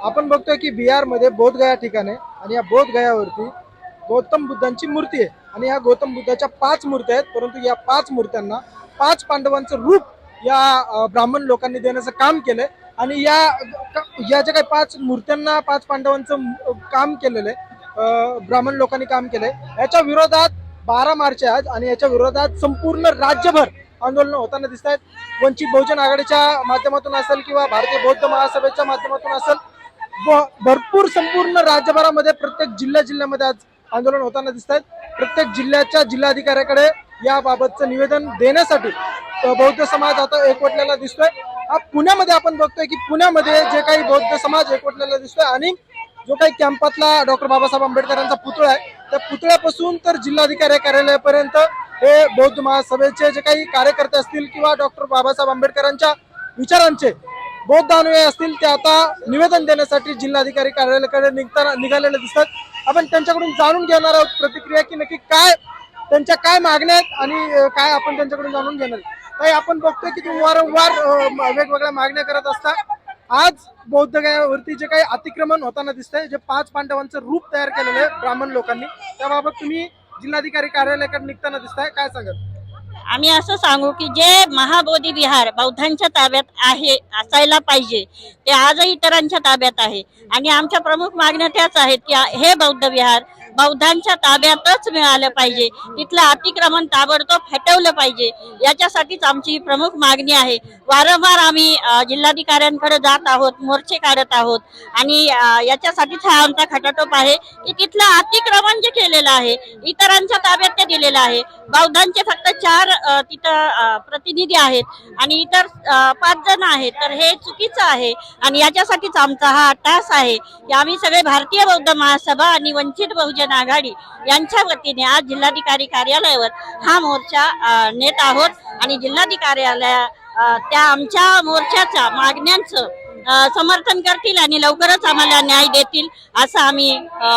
आपण बघतोय की बिहारमध्ये बोधगया ठिकाणी आणि या बोधगयावरती गौतम बुद्धांची मूर्ती आहे. आणि या गौतम बुद्धाच्या पाच मूर्त्या आहेत परंतु या पाच मूर्त्यांना पाच पांडवांचं रूप या ब्राह्मण लोकांनी देण्याचं काम केलंय. आणि या या ज्या काही पाच मूर्त्यांना पाच पांडवांचं काम केलेलं आहे ब्राह्मण लोकांनी काम केलंय याच्या विरोधात बारा मार्च आहे आज आणि याच्या विरोधात संपूर्ण राज्यभर आंदोलन होताना दिसत आहेत वंचित बहुजन आघाडीच्या माध्यमातून असेल किंवा भारतीय बौद्ध महासभेच्या माध्यमातून असेल भरपूर संपूर्ण राज्यभरामध्ये प्रत्येक जिल्ह्या जिल्ह्यामध्ये आज आंदोलन होताना दिसत आहेत प्रत्येक जिल्ह्याच्या जिल्हाधिकाऱ्याकडे याबाबतचं निवेदन देण्यासाठी बौद्ध समाज आता एकवटलेला दिसतोय. हा पुण्यामध्ये आपण बघतोय की पुण्यामध्ये जे काही बौद्ध समाज एकवटलेला दिसतोय आणि जो काही कॅम्पातला डॉक्टर बाबासाहेब आंबेडकरांचा पुतळा आहे त्या पुतळ्यापासून तर जिल्हाधिकारी कार्यालयापर्यंत हे बौद्ध महासभेचे जे काही कार्यकर्ते असतील किंवा डॉक्टर बाबासाहेब आंबेडकरांच्या विचारांचे बौद्ध दानवे असतील ते आता निवेदन देण्यासाठी जिल्हाधिकारी कार्यालयाकडे निघताना निघालेले दिसतात. आपण त्यांच्याकडून जाणून घेणार आहोत प्रतिक्रिया की नक्की काय त्यांच्या काय मागण्या आहेत आणि काय आपण त्यांच्याकडून जाणून घेणार काही आपण बघतोय की तुम्ही वारंवार वेगवेगळ्या मागण्या करत असता. आज बौद्ध गयावरती जे काही अतिक्रमण होताना दिसतंय जे पाच पांडवांचं रूप तयार केलेलं आहे ब्राह्मण लोकांनी त्याबाबत तुम्ही जिल्हाधिकारी कार्यालयाकडे निघताना दिसताय. काय सांगत आम्ही असं सांगू की जे महाबोधी विहार बौद्धांच्या ताब्यात आहे असायला पाहिजे ते आजही इतरांच्या ताब्यात आहे. आणि आमच्या प्रमुख मागण्या त्याच आहेत की हे बौद्ध विहार बौद्धांच्या ताब्यातच मिळालं पाहिजे. तिथलं अतिक्रमण ताबडतोब हटवलं पाहिजे. याच्यासाठीच आमची प्रमुख मागणी आहे. वारंवार आम्ही जिल्हाधिकाऱ्यांकडे जात आहोत मोर्चे काढत आहोत. आणि याच्यासाठीच हा आमचा खटाटोप आहे की तिथलं अतिक्रमण जे केलेलं आहे इतरांच्या ताब्यात ते दिलेलं आहे. बौद्धांचे फक्त चार तिथं प्रतिनिधी आहेत आणि इतर पाच जण आहेत. तर हे चुकीचं आहे आणि याच्यासाठीच आमचा हा टास आहे. की आम्ही सगळे भारतीय बौद्ध महासभा आणि वंचित बहुजन आघाडी यांच्या वतीने आज जिल्हाधिकारी कार्यालयावर हा मोर्चा नेत आहोत. आणि जिल्हाधिकार्यालय अ, त्या आमच्या मोर्चाच्या मागण्यांचं समर्थन करतील आणि लवकरच आम्हाला न्याय देतील असं आम्ही अ,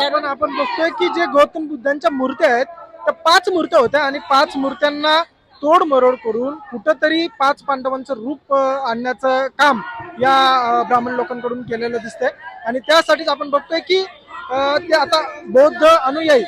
धरून आपण बघतोय की जे गौतम बुद्धांच्या मूर्त्या आहेत तर पाच मूर्त्या होत्या आणि पाच मूर्त्यांना तोडमरोड करून कुठंतरी पाच पांडवांचं रूप आणण्याचं काम या ब्राह्मण लोकांकडून केलेलं दिसतंय. आणि त्यासाठीच आपण बघतोय की ते आता बौद्ध अनुयायी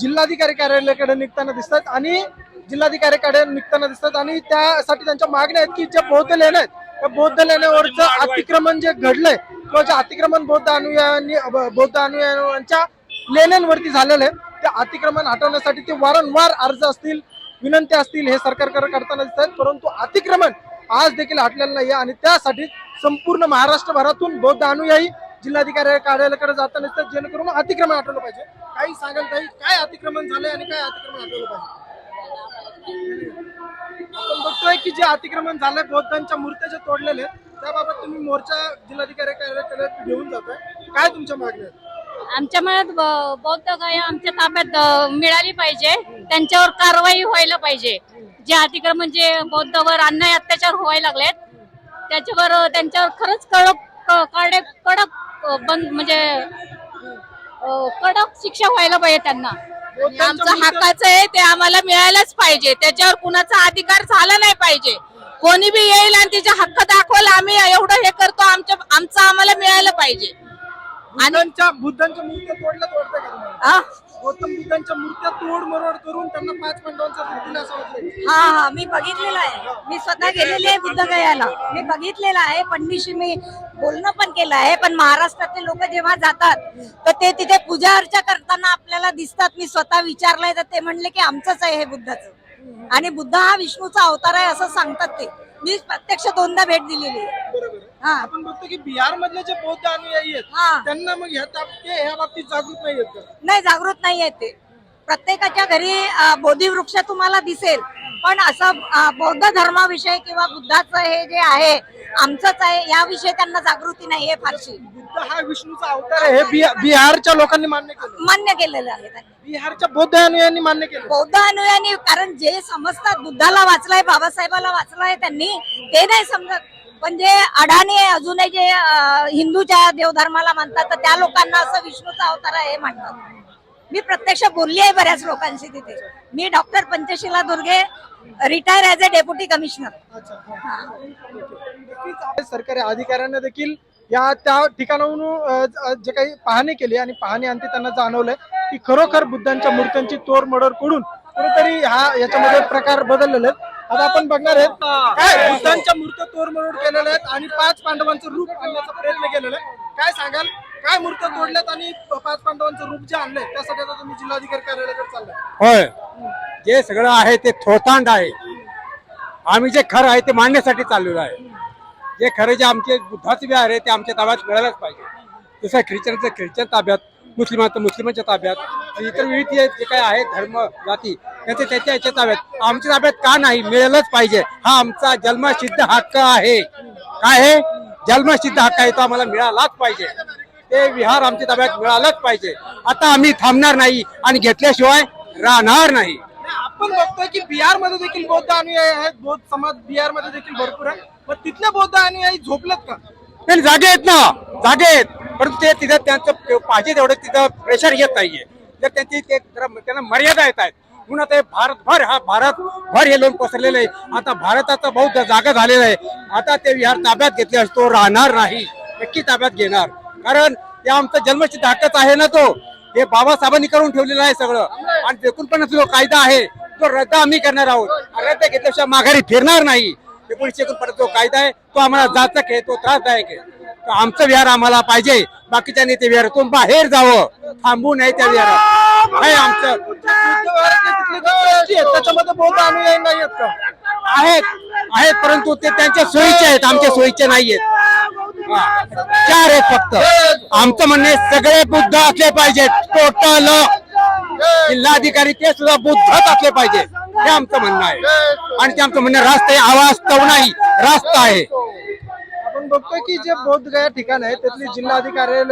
जिल्हाधिकारी कार्यालयाकडे निघताना दिसतात आणि जिल्हाधिकाऱ्याकडे निघताना दिसतात आणि त्यासाठी त्यांच्या मागण्या आहेत की ज्या बौद्ध लेण्या आहेत त्या बौद्ध लेण्यावरचं अतिक्रमण जे घडलंय किंवा जे अतिक्रमण बौद्ध अनुयायांनी बौद्ध अनुयायांच्या लेण्यांवरती झालेलं आहे ते अतिक्रमण हटवण्यासाठी ते वारंवार अर्ज असतील विनंत्या असतील हे सरकारकडे करताना दिसत आहेत. परंतु अतिक्रमण आज देखील हटलेलं नाही आणि त्यासाठी संपूर्ण महाराष्ट्रभरातून बौद्ध अनुयायी जिल्हाधिकारी कार्यालयाकडे जाताना दिसतात जेणेकरून अतिक्रमण हटवलं पाहिजे. काही सांगाल काही काय अतिक्रमण झालंय आणि काय अतिक्रमण हटवलं पाहिजे? आपण बघतोय की जे अतिक्रमण झालंय बौद्धांच्या मूर्त्या जे तोडलेले आहेत, त्याबाबत तुम्ही मोर्चा जिल्हाधिकारी कार्यालयाकडे घेऊन जाताय. काय तुमच्या मागण्या आहेत? आमच्या मनात बौद्ध गाया आमच्या ताब्यात मिळाली पाहिजे. त्यांच्यावर कारवाई व्हायला पाहिजे. जे अतिक्रमण जे बौद्धवर अन्याय अत्याचार व्हायला लागलेत त्याच्यावर त्यांच्यावर खरंच कडक कडक कडक बंद म्हणजे कडक शिक्षा व्हायला पाहिजे त्यांना. आमचं हक्काचं आहे ते आम्हाला मिळायलाच पाहिजे. त्याच्यावर कुणाचा अधिकार झाला नाही पाहिजे. कोणी बी येईल आणि तिचे हक्क दाखवायला आम्ही एवढं हे करतो आमच्या आमचं आम्हाला मिळायला पाहिजे. बुद्धांच्या बुद्धांच्या मूर्त्या तोडल्या तोडताय का तुम्हाला? हा गौतम बुद्धांच्या मूर्त्या तोड मरोड करून त्यांना पाच पांडवांचा असं हा हा मी बघितलेलं आहे. मी स्वतः गेलेली आहे बुद्धगयाला. मी बघितलेलं आहे पंडितशी मी बोलणं पण केलं आहे. पण महाराष्ट्रातले लोक जेव्हा जातात तर ते तिथे पूजा अर्चा करताना आपल्याला दिसतात. मी स्वतः विचारलंय तर ते म्हणले की आमचंच आहे हे बुद्धाचं. आणि बुद्ध हा विष्णूचा अवतार आहे असं सांगतात ते. मी प्रत्यक्ष दोनदा भेट दिलेली आहे. हा. आपण बघतो की बिहार मधले जे बौद्ध अनुयायी आहेत हा. त्यांना मग ह्या ताप- ते ह्या बाबतीत जागृत नाही आहेत का? नाही जागृत नाही आहे ते. प्रत्येकाच्या घरी अ, बोधिवृक्ष तुम्हाला दिसेल. पण असं अ, बौद्ध धर्माविषयी किंवा बुद्धाचं हे जे आहे आमचंच आहे याविषयी त्यांना जागृती नाही आहे फारशी. बुद्ध हा विष्णूचा अवतार आहे हे बिहा- बिहारच्या लोकांनी मान्य केलं. मान्य केलेलं आहे त्यांनी. बिहारच्या बौद्ध अनुयायांनी मान्य केलं. बौद्ध अनुयायांनी कारण जे समजतात बुद्धाला वाचलाय बाबासाहेबाला वाचलाय त्यांनी ते नाही समजत. पण जे अडाणी आहे अजूनही जे हिंदूच्या देवधर्माला मानतात तर त्या लोकांना असं विष्णूचा अवतार आहे हे म्हणतात मी प्रत्यक्ष बोलली आहे बऱ्याच लोकांशी तिथे. मी doctor Panchashila Durge retire as a deputy commissioner सरकारी अधिकाऱ्यांना देखील या त्या ठिकाणाहून ज- काही पाहणी केली आणि पाहणी अंती त्यांना जाणवलंय की खरोखर बुद्धांच्या मूर्त्यांची तोडमोड करून कुठेतरी हा याच्यामध्ये प्रकार बदललेले आता आपण बघणार आहेत. काय? बुद्धांच्या मूर्त्या तोडमोड केलेल्या आहेत आणि पाच पांडवांचं रूप आणण्याचा प्रयत्न केलेला आहे काय सांगाल? काय मूर्त्या तोडल्यात आणि पाच पांडवांचं रूप जे आणलंय त्यासाठी आता तुम्ही जिल्हाधिकारी कार्यालयाकडे चाललाय. होय. जे सगळं आहे ते थोतांड आहे. आम्ही जे खरं आहे ते मांडण्यासाठी चाललेलो आहे. जे खरं जे आमचे बुद्धाचे विहार आहे ते आमच्या ताब्यात मिळायलाच पाहिजे. जसं ख्रिश्चनचं ख्रिश्चन ताब्यात मुस्लिमांचं मुस्लिमांच्या ताब्यात इतर विविध जे जे काही आहेत धर्म जाती त्याचे त्याच्या याच्या ताब्यात आमच्या ताब्यात का नाही? मिळालंच पाहिजे. हा आमचा जन्मसिद्ध हक्क आहे. काय आहे जन्मसिद्ध हक्क आहे तो आम्हाला मिळालाच पाहिजे. ते विहार आमच्या ताब्यात मिळालंच पाहिजे. आता आम्ही थांबणार नाही आणि घेतल्याशिवाय राहणार नाही. आपण बघतोय की बिहारमध्ये देखील बौद्ध अनुयायी आहेत. बौद्ध समाज बिहारमध्ये देखील भरपूर आहे. पण तिथले बौद्ध अनुयायी झोपलेत का? नाही जागे आहेत ना. जागे आहेत. परंतु ते तिथं त्यांचं पाहिजे तेवढं तिथं प्रेशर येत नाहीये. तर त्यांची ते त्यांना मर्यादा येत आहेत. पुन्हा ते भारतभर हा भारतभर हे लोक पसरलेलं आहे आता भारताचा बहुत जागा झालेला आहे. आता ते विहार ताब्यात घेतले तो राहणार नाही. नक्की ताब्यात घेणार. कारण ते आमचा जन्मसिद्ध हक्कच आहे ना तो. हे बाबासाहेबांनी करून ठेवलेलं आहे सगळं. आणि एकोणपन्नास जो कायदा आहे तो रद्द आम्ही करणार आहोत. रद्द घेतल्याशिवाय माघारी फिरणार नाही. एकोणीसशे एकोणपन्नास जो कायदा आहे तो आम्हाला जाचक आहे तो त्रासदायक आहे. आमचं विहार आम्हाला पाहिजे. बाकीच्या ते तुम बाहेर जावं. थांबू नये त्या विहारात. हे आमचं त्याच्यामध्ये बहुत अनुयायी नाही आहेत. का आहेत आहेत परंतु ते त्यांच्या सोयीचे आहेत. आमच्या सोयीचे नाही आहेत चार आहेत फक्त. आमचं म्हणणं आहे सगळे बुद्ध असले पाहिजेत. टोटल जिल्हाधिकारी ते सुद्धा बुद्धच असले पाहिजे हे आमचं म्हणणं आहे. आणि ते आमचं म्हणणं रास्त आहे अवास्तव नाही. रास्त आहे. बघतोय की जे बौद्धगया ठिकाण आहे त्यातली जिल्हाधिकारी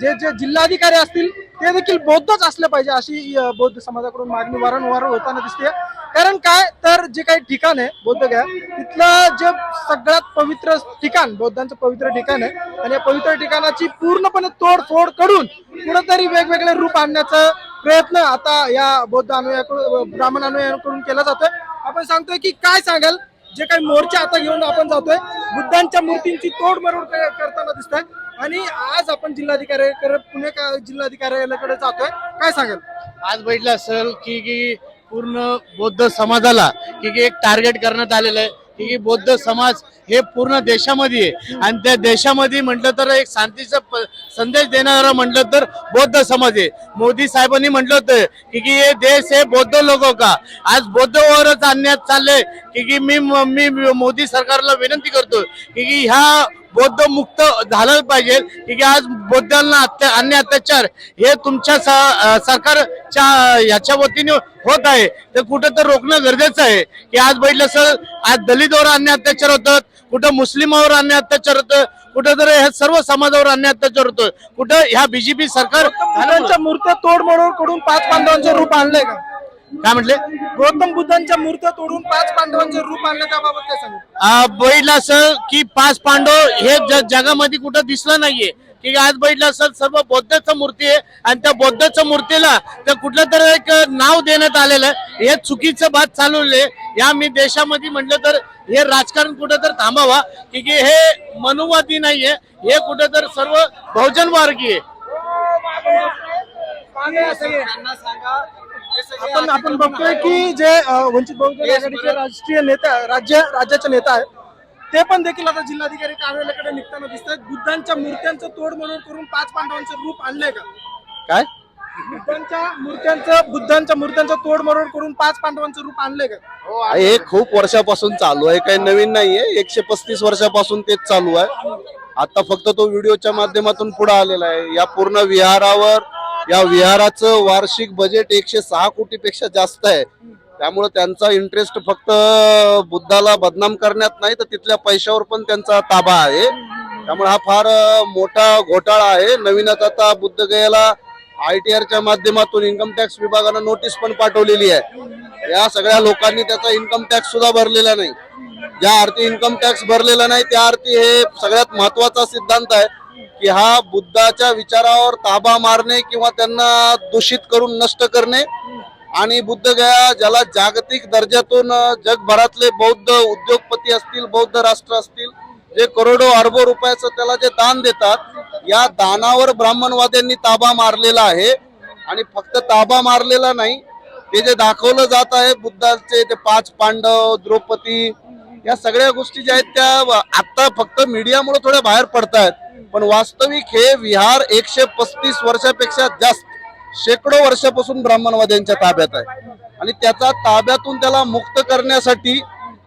जे जे जिल्हाधिकारी असतील ते देखील बौद्धच असले पाहिजे अशी बौद्ध समाजाकडून मागणी वारंवार होताना दिसते कारण काय? तर जे काही ठिकाण आहे बौद्धगया तिथलं जे सगळ्यात पवित्र ठिकाण बौद्धांचं पवित्र ठिकाण आहे आणि या पवित्र ठिकाणाची पूर्णपणे तोडफोड करून कुठंतरी वेगवेगळे रूप आणण्याचा प्रयत्न आता या बौद्ध अनुयायाकडून ब्राह्मण अनुयायांकडून केला जातोय. आपण सांगतोय की काय सांगाल? जे काही मोर्चा आता घेऊन आपण जातोय बुद्धांच्या मूर्तींची तोडमरोड क- करताना दिसत आणि आज आपण जिल्हाधिकारी पुणे का- जिल्हाधिकाऱ्याकडे जातोय. काय सांगाल? आज बघितलं असेल की की पूर्ण बौद्ध समाजाला की की एक टार्गेट करण्यात आलेलं आहे. की बौद्ध समाज हे पूर्ण देशामध्ये आहे. आणि त्या देशामध्ये म्हटलं तर एक शांतीचा प- संदेश देणारा म्हटलं तर बौद्ध समाज आहे. मोदी साहेबांनी म्हटलं होतं की की हे देश हे बौद्ध लोक हो का? आज बौद्धवरच आणण्यात चाललंय. की की मी मी मोदी सरकारला विनंती करतो की की ह्या बौद्ध मुक्त झालं पाहिजे. की आज बौद्धांना अत्या अन्य अत्याचार हे तुमच्या सरकारच्या ह्याच्या वतीने होत आहे. तर कुठं तर रोखणं गरजेचं आहे. की आज बघितलं सर आज दलितवर अन्य अत्याचार होतात. कुठं मुस्लिमावर अन्य अत्याचार होतं. कुठं तर ह्या सर्व समाजावर अन्य अत्याचार होतो. कुठं ह्या बीजेपी सरकार मूर्त तोड म्हणून करून पाच बांधवांचं रूप आणलंय का? काय म्हटले? गौतम बुद्धांच्या मूर्त्या तोडून पाच पांडवांचं रूप आणलं त्याबाबत काय सांगू अं, बघितलं असेल की पाच पांडव हे ज- जगामध्ये कुठं दिसलं नाहीये. की आज बघितलं असेल सर्व बौद्धाचं मूर्ती आहे आणि त्या बौद्धाच्या मूर्तीला तर कुठलं तर एक नाव देण्यात आलेलं आहे. हे चुकीचं बात चालवले या मी देशामध्ये म्हटलं तर हे राजकारण कुठं तर थांबावा. की की हे मनुवादी नाहीये. हे कुठं तर सर्व बहुजनवार्गी आहे. आपण आपण बघतोय की जे वंचित बहुजन आघाडीचे राष्ट्रीय नेता राज्य राज्याचे नेता आहेत ते पण देखील आता जिल्हाधिकारी कार्यालयाकडे निघताना दिसत आहेत बुद्धांच्या मूर्त्यांचं तोडमोड करून पाच पांडवांचं रूप आणलंय का? काय? बुद्धांच्या मूर्त्यांचं बुद्धांच्या मूर्त्यांचं तोडमोड करून पाच पांडवांचं रूप आणलंय का? हे खूप वर्षापासून चालू आहे काही नवीन नाहीये. एकशे पस्तीस वर्षापासून तेच चालू आहे. आता फक्त तो व्हिडिओच्या माध्यमातून पुढे आलेला आहे. या पूर्ण विहारावर या विहाराचं वार्षिक बजेट एकशे सहा कोटी पेक्षा जास्त आहे. त्यामुळे त्यांचा इंटरेस्ट फक्त बुद्धाला बदनाम करण्यात नाही तर तिथल्या पैशावर पण त्यांचा ताबा आहे. त्यामुळे हा फार मोठा घोटाळा आहे. नवीनच आता बुद्ध गयाला आय टी आरच्या माध्यमातून इन्कम टॅक्स विभागानं नोटीस पण पाठवलेली आहे. या सगळ्या लोकांनी त्याचा इन्कम टॅक्स सुद्धा भरलेला नाही. ज्या अर्थी इन्कम टॅक्स भरलेला नाही त्या अर्थी हे सगळ्यात महत्त्वाचा सिद्धांत आहे. की हा बुद्धाच्या विचारावर ताबा मारणे किंवा त्यांना दूषित करून नष्ट करणे. आणि बुद्ध गया ज्याला जागतिक दर्जातून जगभरातले बौद्ध उद्योगपती असतील बौद्ध राष्ट्र असतील जे करोडो अरबो रुपयाचं त्याला जे दान देतात या दानावर ब्राह्मणवाद्यांनी ताबा मारलेला आहे. आणि फक्त ताबा मारलेला नाही ते जे दाखवलं जात आहे बुद्धाचे ते पाच पांडव द्रौपदी या सगळ्या गोष्टी ज्या आहेत त्या आता फक्त मीडियामुळे थोड्या बाहेर पडतायत. पण वास्तविक हे विहार एकशे पस्तीस वर्षापेक्षा जास्त शेकडो वर्षापासून ब्राह्मणवाद्यांच्या ताब्यात आहे. आणि त्याचा ताब्यातून त्याला मुक्त करण्यासाठी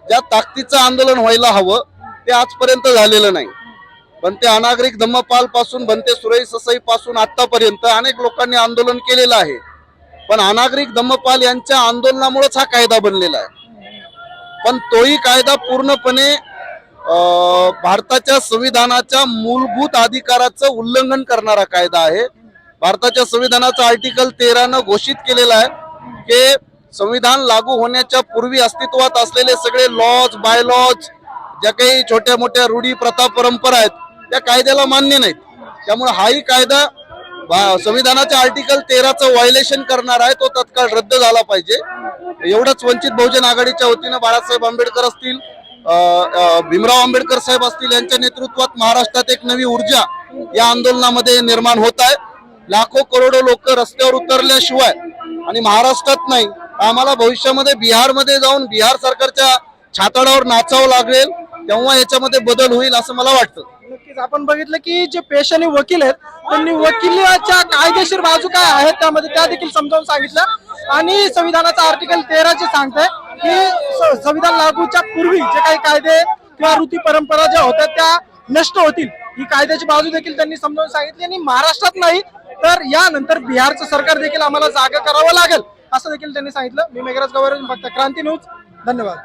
ज्या ताकदीचं आंदोलन व्हायला हवं ते आजपर्यंत झालेलं नाही. बनते अनागरिक धम्मपाल पासून बनते सुरई ससई पासून आतापर्यंत अनेक लोकांनी आंदोलन केलेलं आहे. पण अनागरिक धम्मपाल यांच्या आंदोलनामुळेच हा कायदा बनलेला आहे. पण तोही कायदा पूर्णपणे भारताच्या संविधानाच्या मूलभूत अधिकाराचं उल्लंघन करणारा कायदा आहे. भारताच्या संविधानाचं आर्टिकल तेरानं घोषित केलेला आहे की संविधान लागू होण्याच्या पूर्वी अस्तित्वात असलेले सगळे लॉज बाय लॉज ज्या काही छोट्या मोठ्या रूढी प्रथा परंपरा आहेत त्या कायद्याला मान्य नाहीत. त्यामुळे हाही कायदा संविधानाच्या आर्टिकल तेराचं व्हायलेशन करणार आहे तो तत्काळ रद्द झाला पाहिजे. एवढंच वंचित बहुजन आघाडीच्या वतीनं बाळासाहेब आंबेडकर असतील भीमराव आंबेडकर साहेब असतील यांच्या नेतृत्वात महाराष्ट्रात एक नवी ऊर्जा या आंदोलनामध्ये निर्माण होत आहे. लाखो करोडो लोक रस्त्यावर उतरल्याशिवाय आणि महाराष्ट्रात नाही आम्हाला भविष्यामध्ये बिहारमध्ये जाऊन बिहार सरकारच्या छाताडावर नाचावं लागेल तेव्हा याच्यामध्ये बदल होईल असं मला वाटतं. नक्कीच. आपण बघितलं की जे पेशाने वकील आहेत त्यांनी वकिलाच्या कायदेशीर बाजू काय आहेत त्यामध्ये त्या देखील समजावून सांगितलं. आणि संविधानाचा आर्टिकल तेरा जे सांगतंय की संविधान लागूच्या पूर्वी जे काही कायदे किंवा ऋती परंपरा ज्या होत्या त्या नष्ट होतील. ही कायद्याची बाजू देखील त्यांनी समजावून सांगितली. आणि महाराष्ट्रात नाही तर यानंतर बिहारचं सरकार देखील आम्हाला जागा करावं लागेल असं देखील त्यांनी सांगितलं. मी मेघराज गवारे फक्त क्रांती न्यूज. धन्यवाद.